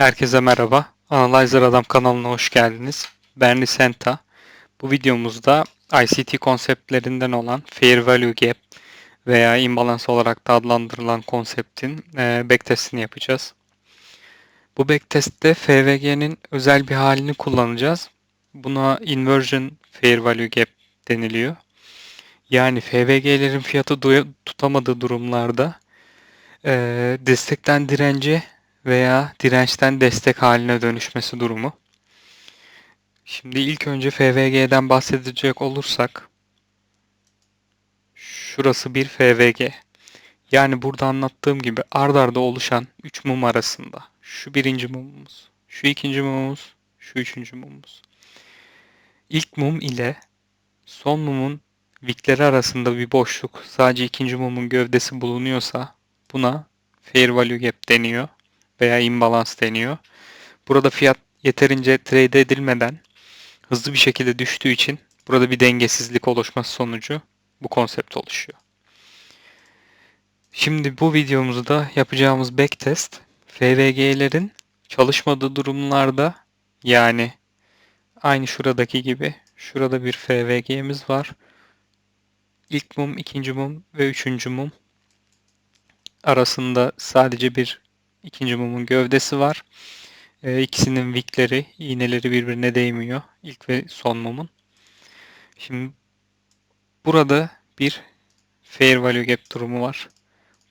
Herkese merhaba. Analyzer Adam kanalına hoş geldiniz. Ben Risenta. Bu videomuzda ICT konseptlerinden olan Fair Value Gap veya imbalance olarak da adlandırılan konseptin e, backtestini yapacağız. Bu backtestte FVG'nin özel bir halini kullanacağız. Buna Inversion Fair Value Gap deniliyor. Yani FVG'lerin fiyatı tutamadığı durumlarda e, destekten dirence veya dirençten destek haline dönüşmesi durumu. Şimdi ilk önce FVG'den bahsedecek olursak şurası bir FVG. Yani burada anlattığım gibi ard arda oluşan 3 mum arasında şu birinci mumumuz, şu ikinci mumumuz, şu üçüncü mumumuz. İlk mum ile son mumun vikleri arasında bir boşluk sadece ikinci mumun gövdesi bulunuyorsa buna fair value gap deniyor veya imbalance deniyor. Burada fiyat yeterince trade edilmeden hızlı bir şekilde düştüğü için burada bir dengesizlik oluşması sonucu bu konsept oluşuyor. Şimdi bu videomuzda yapacağımız backtest FVG'lerin çalışmadığı durumlarda yani aynı şuradaki gibi şurada bir FVG'miz var. İlk mum, ikinci mum ve üçüncü mum arasında sadece bir ikinci mumun gövdesi var. E, ikisinin vikleri, iğneleri birbirine değmiyor. İlk ve son mumun. Şimdi burada bir fair value gap durumu var.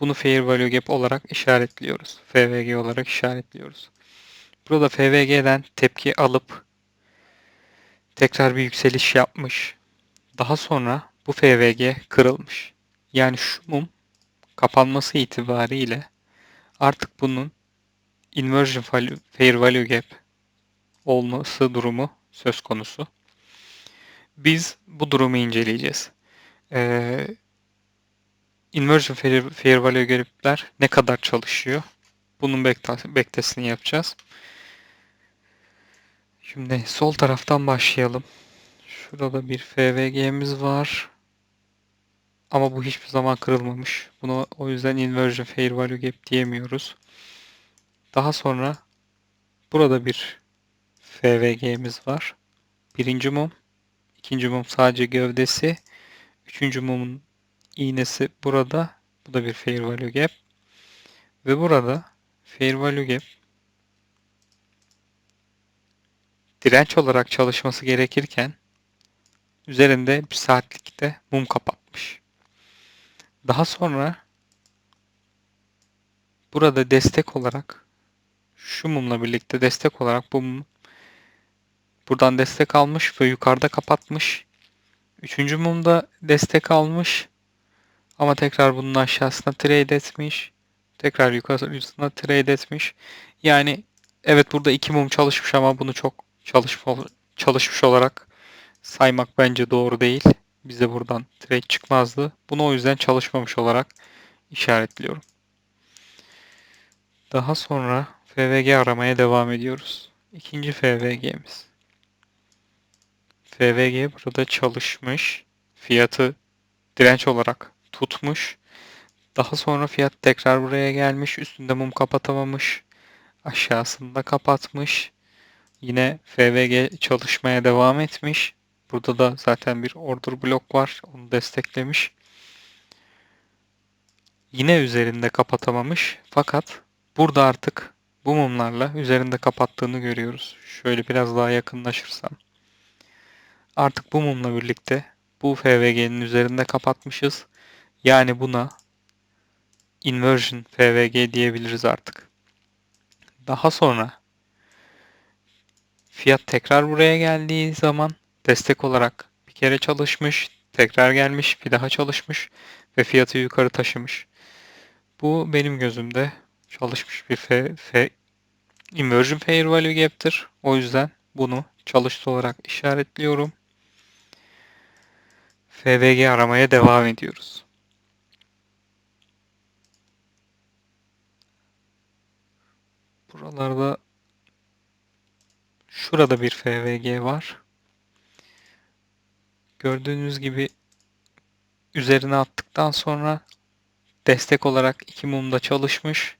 Bunu fair value gap olarak işaretliyoruz. FVG olarak işaretliyoruz. Burada FVG'den tepki alıp tekrar bir yükseliş yapmış. Daha sonra bu FVG kırılmış. Yani şu mum kapanması itibariyle artık bunun inversion fair value gap olması durumu söz konusu. Biz bu durumu inceleyeceğiz. Ee, inversion fair, fair value gap'ler ne kadar çalışıyor? Bunun backtestini yapacağız. Şimdi sol taraftan başlayalım. Şurada bir FVG'miz var. Ama bu hiçbir zaman kırılmamış. Bunu o yüzden inversion fair value gap diyemiyoruz. Daha sonra burada bir FVG'miz var. Birinci mum, ikinci mum sadece gövdesi, üçüncü mumun iğnesi burada. Bu da bir fair value gap. Ve burada fair value gap direnç olarak çalışması gerekirken üzerinde bir saatlikte mum kapatmış. Daha sonra burada destek olarak şu mumla birlikte destek olarak bu mum buradan destek almış ve yukarıda kapatmış. Üçüncü mumda destek almış ama tekrar bunun aşağısına trade etmiş. Tekrar yukarısına trade etmiş. Yani evet burada iki mum çalışmış ama bunu çok çalışma, çalışmış olarak saymak bence doğru değil. Bize buradan trade çıkmazdı. Bunu o yüzden çalışmamış olarak işaretliyorum. Daha sonra FVG aramaya devam ediyoruz. İkinci FVG'miz. FVG burada çalışmış. Fiyatı direnç olarak tutmuş. Daha sonra fiyat tekrar buraya gelmiş. Üstünde mum kapatamamış. Aşağısında kapatmış. Yine FVG çalışmaya devam etmiş. Burada da zaten bir order blok var. Onu desteklemiş. Yine üzerinde kapatamamış. Fakat burada artık bu mumlarla üzerinde kapattığını görüyoruz. Şöyle biraz daha yakınlaşırsam. Artık bu mumla birlikte bu FVG'nin üzerinde kapatmışız. Yani buna inversion FVG diyebiliriz artık. Daha sonra fiyat tekrar buraya geldiği zaman destek olarak bir kere çalışmış, tekrar gelmiş, bir daha çalışmış ve fiyatı yukarı taşımış. Bu benim gözümde çalışmış bir F, F, inversion fair value gap'tir. O yüzden bunu çalıştı olarak işaretliyorum. FVG aramaya devam ediyoruz. Buralarda şurada bir FVG var. Gördüğünüz gibi üzerine attıktan sonra destek olarak iki mumda çalışmış.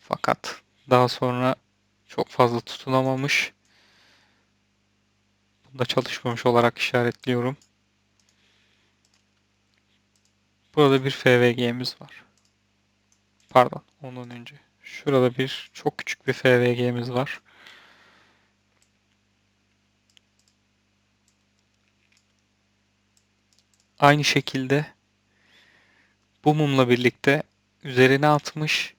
Fakat daha sonra çok fazla tutunamamış. Bunda çalışmamış olarak işaretliyorum. Burada bir FVG'miz var. Pardon, ondan önce. Şurada bir çok küçük bir FVG'miz var. Aynı şekilde bu mumla birlikte üzerine atmış.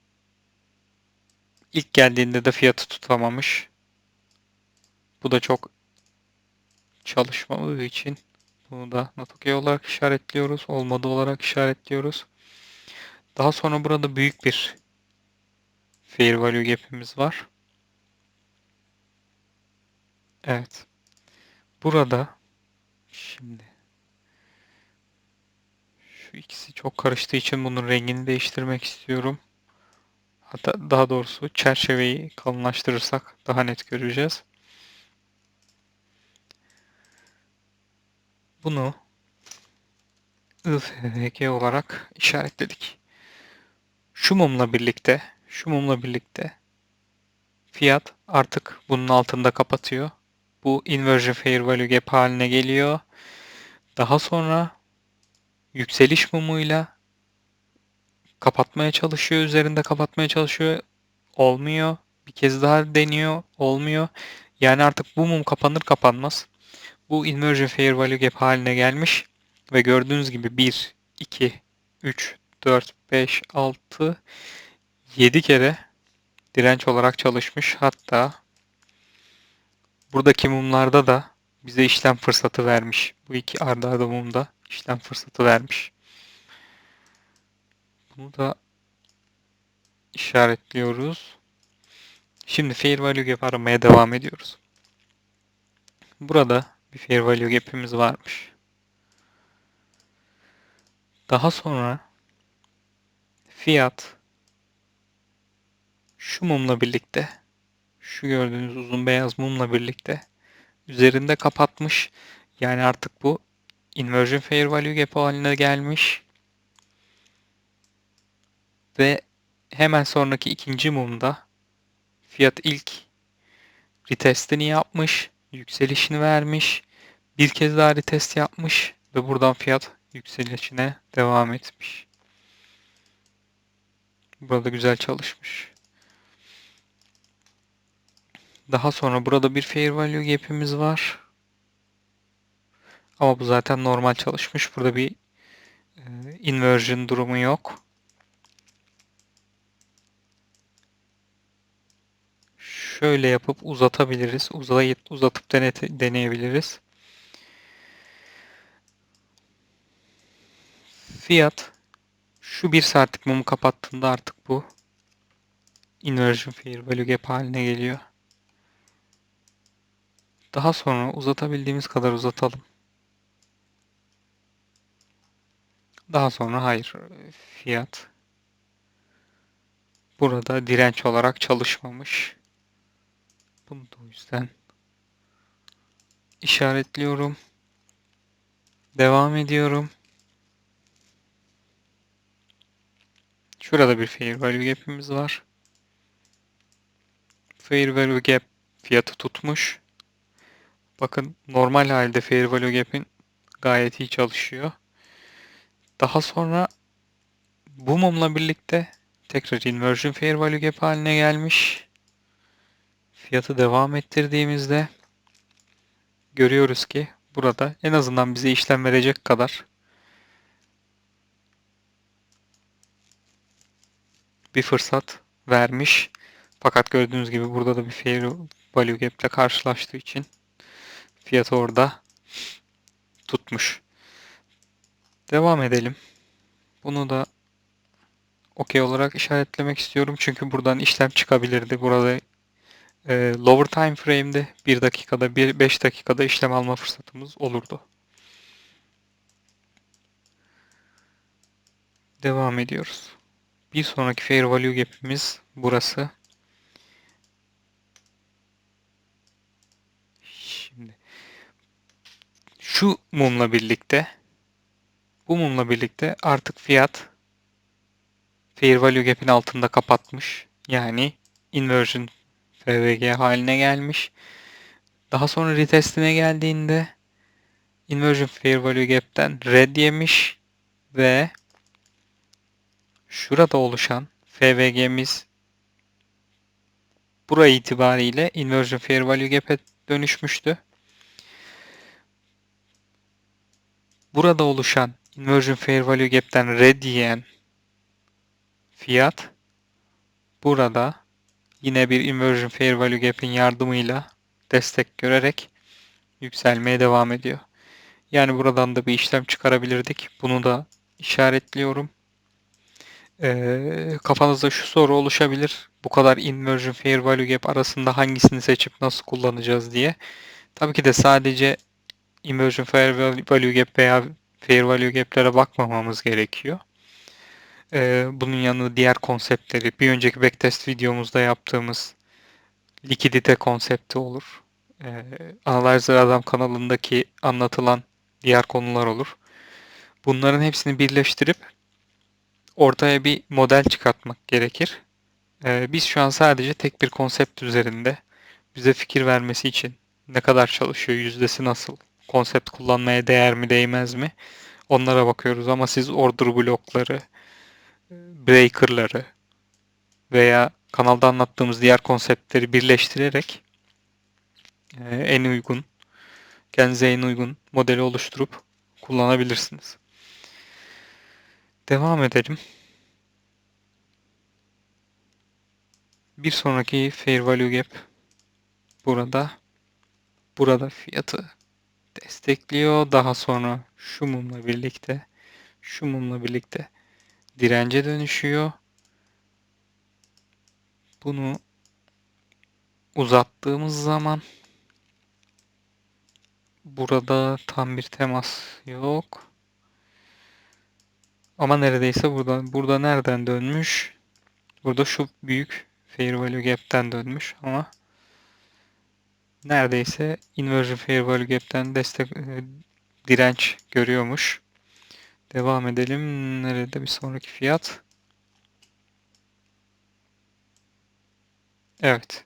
İlk geldiğinde de fiyatı tutamamış. Bu da çok çalışmadığı için bunu da not olarak işaretliyoruz. Olmadı olarak işaretliyoruz. Daha sonra burada büyük bir fair value gap'imiz var. Evet. Burada şimdi şu ikisi çok karıştığı için bunun rengini değiştirmek istiyorum. Hatta daha doğrusu çerçeveyi kalınlaştırırsak daha net göreceğiz. Bunu IFVG olarak işaretledik. Şu mumla birlikte, şu mumla birlikte fiyat artık bunun altında kapatıyor. Bu inversion fair value gap haline geliyor. Daha sonra yükseliş mumuyla kapatmaya çalışıyor, üzerinde kapatmaya çalışıyor. Olmuyor. Bir kez daha deniyor, olmuyor. Yani artık bu mum kapanır kapanmaz. Bu inversion fair value gap haline gelmiş ve gördüğünüz gibi 1, 2, 3, 4, 5, 6, 7 kere direnç olarak çalışmış. Hatta buradaki mumlarda da bize işlem fırsatı vermiş. Bu iki arda arda mumda işlem fırsatı vermiş. Bunu da işaretliyoruz. Şimdi fair value gap aramaya devam ediyoruz. Burada bir fair value gap'imiz varmış. Daha sonra fiyat şu mumla birlikte şu gördüğünüz uzun beyaz mumla birlikte üzerinde kapatmış. Yani artık bu inversion fair value gap haline gelmiş. Ve hemen sonraki ikinci mumda fiyat ilk retestini yapmış, yükselişini vermiş, bir kez daha retest yapmış ve buradan fiyat yükselişine devam etmiş. Burada güzel çalışmış. Daha sonra burada bir fair value gap'imiz var. Ama bu zaten normal çalışmış. Burada bir e, inversion durumu yok. Şöyle yapıp uzatabiliriz. Uzayıp uzatıp denete, deneyebiliriz. Fiyat şu bir saatlik mumu kapattığında artık bu inversion fair value gap haline geliyor. Daha sonra uzatabildiğimiz kadar uzatalım. Daha sonra hayır fiyat burada direnç olarak çalışmamış. Bunu da o yüzden işaretliyorum. Devam ediyorum. Şurada bir fair value gap'imiz var. Fair value gap fiyatı tutmuş. Bakın normal halde fair value gap'in gayet iyi çalışıyor. Daha sonra bu mumla birlikte tekrar inversion fair value gap haline gelmiş. Fiyatı devam ettirdiğimizde görüyoruz ki burada en azından bize işlem verecek kadar bir fırsat vermiş. Fakat gördüğünüz gibi burada da bir fair value gap ile karşılaştığı için fiyatı orada tutmuş. Devam edelim. Bunu da OK olarak işaretlemek istiyorum. Çünkü buradan işlem çıkabilirdi. Burada e, lower time frame'de 1 dakikada 1 5 dakikada işlem alma fırsatımız olurdu. Devam ediyoruz. Bir sonraki fair value gap'imiz burası. Şimdi şu mumla birlikte bu mumla birlikte artık fiyat fair value gap'in altında kapatmış. Yani inversion FVG haline gelmiş. Daha sonra retestine geldiğinde Inversion Fair Value Gap'ten red yemiş ve şurada oluşan FVG'miz buraya itibariyle Inversion Fair Value Gap'e dönüşmüştü. Burada oluşan Inversion Fair Value Gap'ten red yiyen fiyat burada yine bir Inversion Fair Value Gap'in yardımıyla destek görerek yükselmeye devam ediyor. Yani buradan da bir işlem çıkarabilirdik. Bunu da işaretliyorum. Ee, kafanızda şu soru oluşabilir. Bu kadar inversion fair value gap arasında hangisini seçip nasıl kullanacağız diye. Tabii ki de sadece inversion fair value gap veya fair value gap'lere bakmamamız gerekiyor. Ee, bunun yanında diğer konseptleri bir önceki backtest videomuzda yaptığımız likidite konsepti olur. Ee, Analyzer Adam kanalındaki anlatılan diğer konular olur. Bunların hepsini birleştirip ortaya bir model çıkartmak gerekir. Ee, biz şu an sadece tek bir konsept üzerinde bize fikir vermesi için ne kadar çalışıyor, yüzdesi nasıl, konsept kullanmaya değer mi değmez mi onlara bakıyoruz ama siz order blokları, breaker'ları veya kanalda anlattığımız diğer konseptleri birleştirerek e, en uygun, kendinize en uygun modeli oluşturup kullanabilirsiniz. Devam edelim. Bir sonraki fair value gap burada burada fiyatı destekliyor. Daha sonra şu mumla birlikte şu mumla birlikte dirence dönüşüyor. Bunu uzattığımız zaman burada tam bir temas yok. Ama neredeyse burada burada nereden dönmüş? Burada şu büyük fair gap'ten dönmüş ama neredeyse inversion value gap'ten destek e, direnç görüyormuş. Devam edelim. Nerede bir sonraki fiyat? Evet.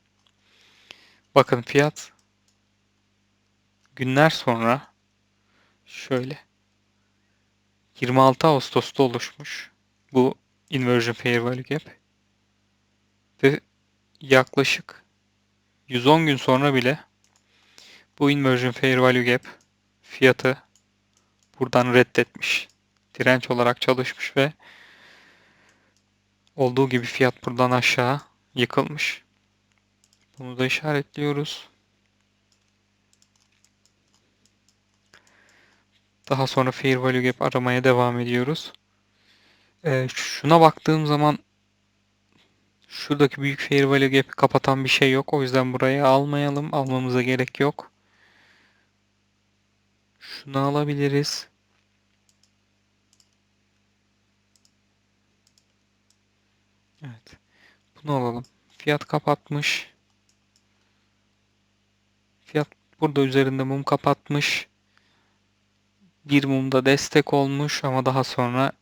Bakın fiyat günler sonra şöyle 26 Ağustos'ta oluşmuş bu inversion fair value gap ve yaklaşık 110 gün sonra bile bu inversion fair value gap fiyatı buradan reddetmiş. Direnç olarak çalışmış ve olduğu gibi fiyat buradan aşağı yıkılmış. Bunu da işaretliyoruz. Daha sonra fair value gap aramaya devam ediyoruz. Ee, şuna baktığım zaman şuradaki büyük fair value gap'i kapatan bir şey yok. O yüzden buraya almayalım. Almamıza gerek yok. Şunu alabiliriz. Evet. Bunu alalım. Fiyat kapatmış. Fiyat burada üzerinde mum kapatmış. Bir mumda destek olmuş ama daha sonra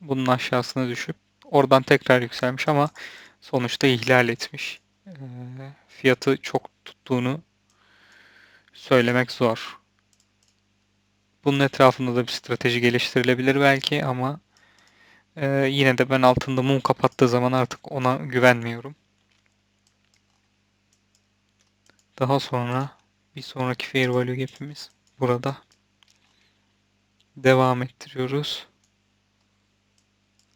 bunun aşağısına düşüp oradan tekrar yükselmiş ama sonuçta ihlal etmiş. E, fiyatı çok tuttuğunu söylemek zor. Bunun etrafında da bir strateji geliştirilebilir belki ama e, yine de ben altında mum kapattığı zaman artık ona güvenmiyorum. Daha sonra bir sonraki fair value gap'imiz burada. Devam ettiriyoruz.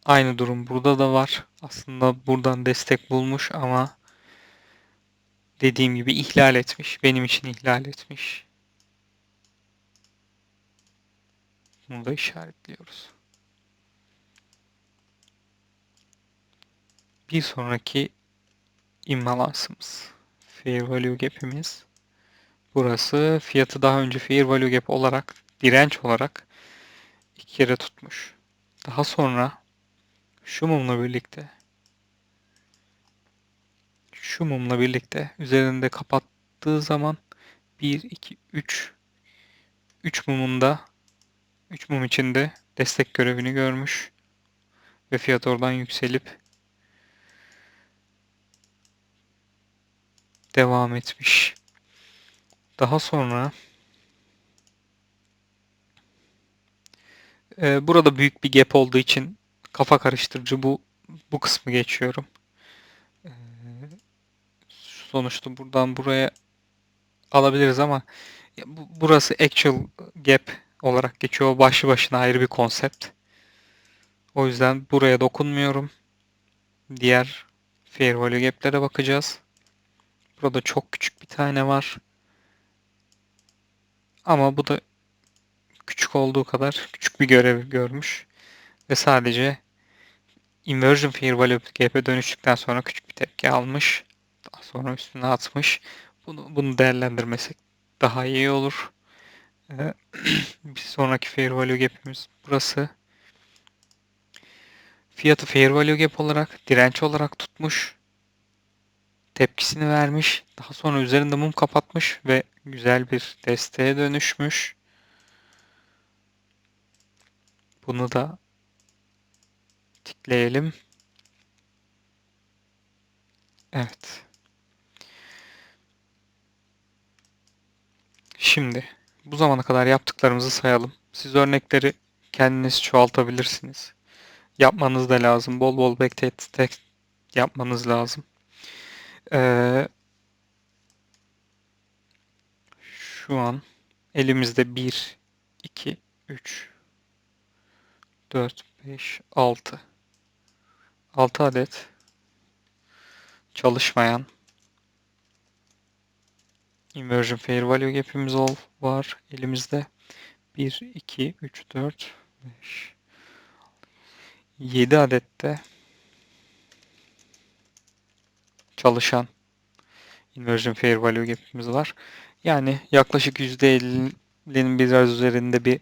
Aynı durum burada da var. Aslında buradan destek bulmuş ama dediğim gibi ihlal etmiş. Benim için ihlal etmiş. Bunu da işaretliyoruz. Bir sonraki imbalansımız. Fair value gap'imiz. Burası fiyatı daha önce fair value gap olarak, direnç olarak iki kere tutmuş. Daha sonra şu mumla birlikte şu mumla birlikte üzerinde kapattığı zaman 1, 2, 3 3 mumunda 3 mum içinde destek görevini görmüş ve fiyat oradan yükselip devam etmiş. Daha sonra e, burada büyük bir gap olduğu için kafa karıştırıcı bu bu kısmı geçiyorum. E, sonuçta buradan buraya alabiliriz ama bu- burası actual gap olarak geçiyor. Başlı başına ayrı bir konsept. O yüzden buraya dokunmuyorum. Diğer fair value gap'lere bakacağız. Burada çok küçük bir tane var. Ama bu da küçük olduğu kadar küçük bir görev görmüş. Ve sadece inversion fair value gap'e dönüştükten sonra küçük bir tepki almış. Daha sonra üstüne atmış. Bunu, bunu değerlendirmesek daha iyi olur. Ee, bir sonraki fair value gap'imiz burası. Fiyatı fair value gap olarak, direnç olarak tutmuş. Tepkisini vermiş. Daha sonra üzerinde mum kapatmış ve güzel bir desteğe dönüşmüş. Bunu da tıklayalım. Evet. Şimdi bu zamana kadar yaptıklarımızı sayalım. Siz örnekleri kendiniz çoğaltabilirsiniz. Yapmanız da lazım. Bol bol backtest yapmanız lazım. Ee, şu an elimizde 1, 2, 3, 4, 5, 6. 6 adet çalışmayan inversion fair value gap'imiz ol var elimizde. 1, 2, 3, 4, 5, 7 adet de çalışan inversion fair value gap'imiz var. Yani yaklaşık %50'nin biraz üzerinde bir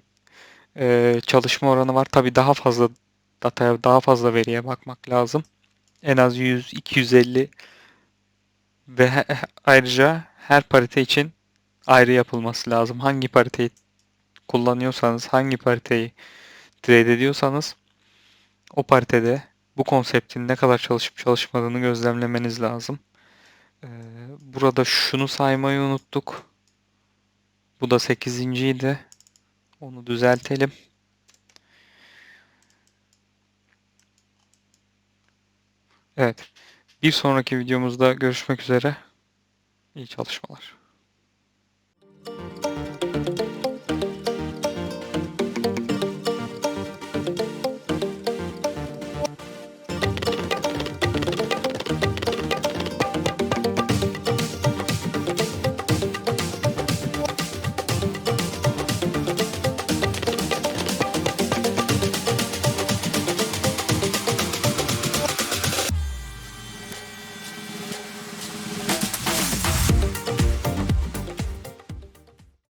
e, çalışma oranı var. Tabi daha fazla dataya, daha fazla veriye bakmak lazım. En az 100, 250 ve ayrıca her parite için ayrı yapılması lazım. Hangi pariteyi kullanıyorsanız, hangi pariteyi trade ediyorsanız o paritede bu konseptin ne kadar çalışıp çalışmadığını gözlemlemeniz lazım. Ee, burada şunu saymayı unuttuk. Bu da 8.ydi. Onu düzeltelim. Evet. Bir sonraki videomuzda görüşmek üzere. İyi çalışmalar.